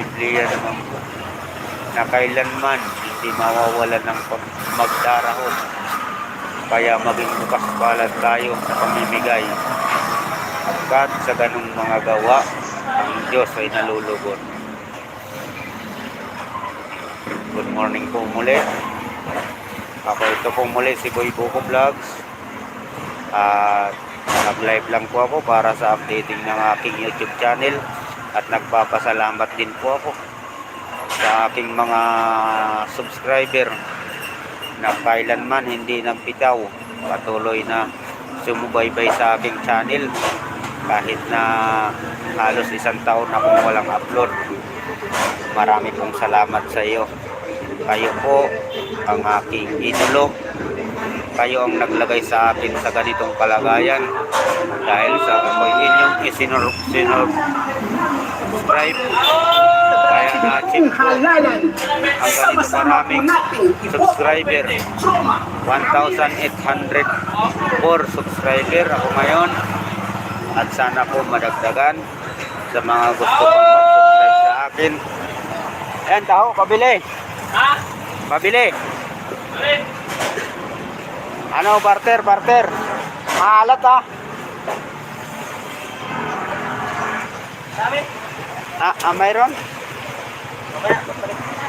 Biblia naman po na kailanman hindi mawawalan ng magdarahon. Kaya maging bukas palad tayo sa pamimigay. Agkat sa ganung mga gawa, ang Diyos ay nalulugod. Good morning po muli. Ako ito po muli si Boy Buko Vlogs. At nag-live lang po ako para sa updating ng aking YouTube channel. At nagpapasalamat din po ako sa aking mga subscriber na kailanman hindi nagbitaw patuloy na sumubaybay sa aking channel kahit na halos isang taon akong walang upload. Marami pong salamat sa iyo. Kayo po ang aking idolo. Kayo ang naglagay sa akin sa ganitong kalagayan. Dahil sa ako'y inyong isinor, sinor, subscribe. Kaya na-achieve ko ang ganito maraming subscriber. 1,804 subscriber ako ngayon. At sana po madagdagan sa mga gusto pang mag-subscribe sa akin. Ayan tao, pabili. Ha? pabili. Ano, barter, barter. Maalat ah ah, ah mayroon?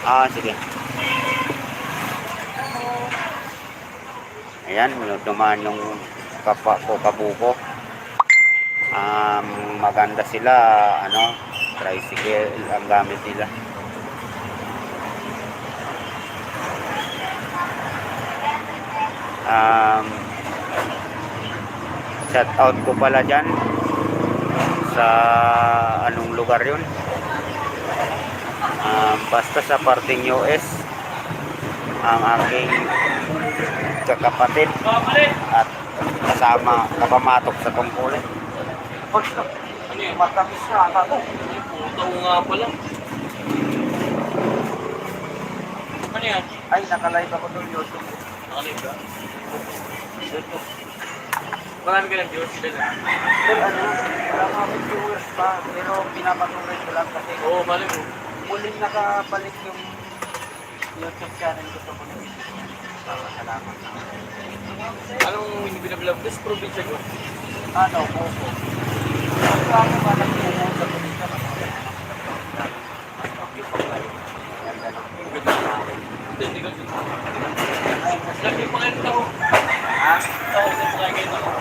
Ah, sige. Ayan, dumaan yung kapa ko kabuko. Um, maganda sila, ano, tricycle ang gamit nila. Um, shout out ko pala dyan sa anong lugar yun Um, basta sa parting US ang aking kakapatid at kasama kapamatok sa tungkulin. Ano? Matamis na ata to. Puto nga pala. Ano yan? Ay, nakalive ako doon YouTube. Nakalib ka? Marami ka ng viewers sila na. Pero ano, wala kami viewers pa, pero pinapatuloy ko lang kasi Oo, mali mo. Muling nakabalik yung YouTube channel ko sa muling. Salamat na. Anong hindi binablog? This probinsya ko. Ano, Coco. Ano ako ba nagpupo sa Pulita? Hindi, hindi ko. Lagi pa kayo ako. Ha? Pa ako.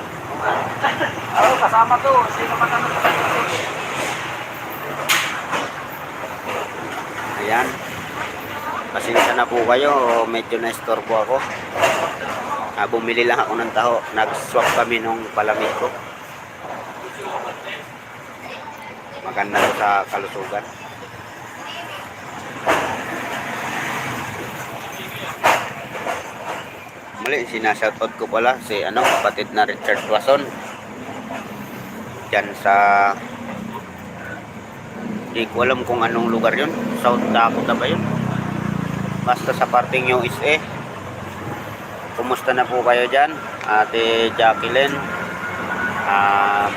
Oo, kasama to. Sino man ang Ayan. Pasensya na po kayo. Medyo na-store po ako. Ah, bumili lang ako ng taho. Nag-swap kami nung palamig ko. Maganda to sa kalusugan. Muli, sinashoutout ko pala si ano, kapatid na Richard Wason. Diyan sa Hindi ko alam kung anong lugar yun. South Dakota ba yun? Basta sa parting USA. Kumusta na po kayo dyan? Ate Jacqueline. Um,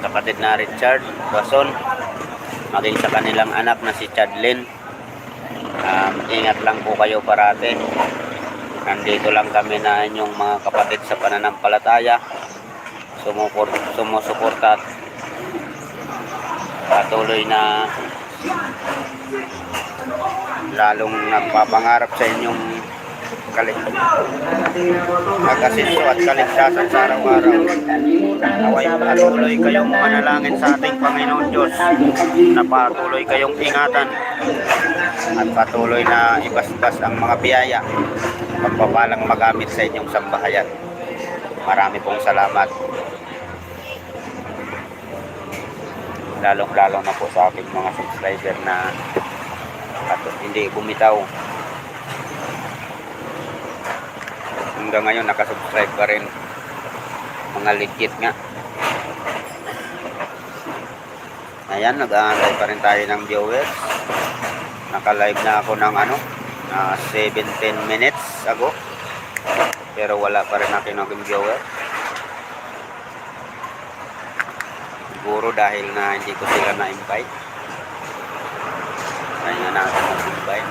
kapatid na Richard Wason. Maging sa kanilang anak na si Chadlin. Um, ingat lang po kayo parate. Nandito lang kami na inyong mga kapatid sa pananampalataya. Sumusuporta at patuloy na lalong nagpapangarap sa inyong kalig nagasinso at kaligtasan sa araw-araw. Naway patuloy kayong manalangin sa ating Panginoon Diyos na patuloy kayong ingatan at patuloy na ibasbas ang mga biyaya pagpapalang magamit sa inyong sambahayan. Marami pong salamat. Lalong-lalo na po sa aking mga subscriber na at hindi bumitaw. Hanggang ngayon nakasubscribe pa rin. Mga legit nga. Ayan, nag-aantay pa rin tayo ng viewers. Naka-live na ako ng ano, na 17 minutes ago. Pero wala pa rin akin ng viewer. siguro dahil na hindi ko sila na-invite. Kaya nga natin mag-invite.